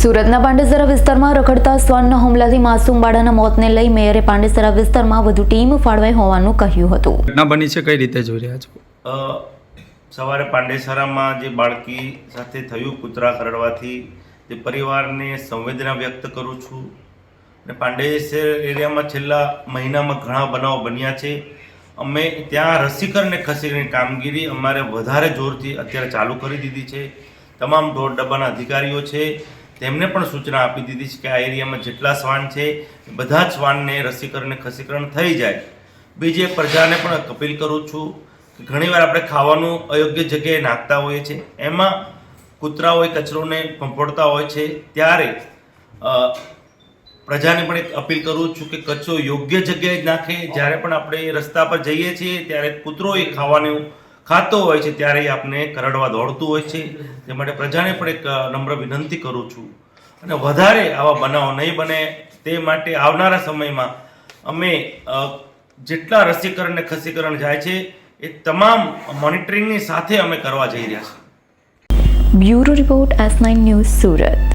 સુરતના પાંડેસરા વિસ્તારમાં રખડતા શ્વાનના હુમલાથી માસૂમ બાળાના મોતને લઈ મેયરે પાંડેસરા વિસ્તારમાં વધુ ટીમ ફાળવાઈ હોવાનું કહ્યું હતું. ઘટના બની છે કઈ રીતે જોઈ રહ્યા છો? સવારે પાંડેસરામાં જે બાળકી સાથે થયું કૂતરા કરડવાથી તે પરિવારને સંવેદના વ્યક્ત કરું છું. અને પાંડેસર એરિયામાં છેલ્લા મહિનામાં ઘણા બનાવ બન્યા છે. અમે ત્યાં રસીકરણને ખસેડીની કામગીરી અમારે વધારે જોરથી અત્યારે ચાલુ કરી દીધી છે. તમામ ઢોર ડબ્બાના અધિકારીઓ છે. તેમને પણ સૂચના આપી દીધી છે કે આ એરિયામાં જેટલા શ્વાન છે, બધા જ શ્વાનને રસીકરણ ખસીકરણ થઈ જાય. બીજી પ્રજાને પણ અપીલ કરું છું કે ઘણીવાર આપણે ખાવાનું અયોગ્ય જગ્યાએ નાખતા હોઈએ છીએ. એમાં કૂતરાઓએ કચરોને પંપોડતા હોય છે. ત્યારે પ્રજાને પણ એક અપીલ કરું છું કે કચરો યોગ્ય જગ્યાએ જ નાખે. જ્યારે પણ આપણે રસ્તા પર જઈએ છીએ, ત્યારે કૂતરો એ ખાવાનું ખાતો હોય છે ત્યારે એ આપણે કરડવા દોડતું હોય છે. તે માટે પ્રજાને પણ એક નમ્ર વિનંતી કરું છું. અને વધારે આવા બનાવો નહીં બને. તે માટે આવનારા સમયમાં અમે જેટલા રસીકરણ ને ખસીકરણ જાય છે, એ તમામ મોનિટરિંગની સાથે અમે કરવા જઈ રહ્યા છીએ. Bureau report S nine news Surat.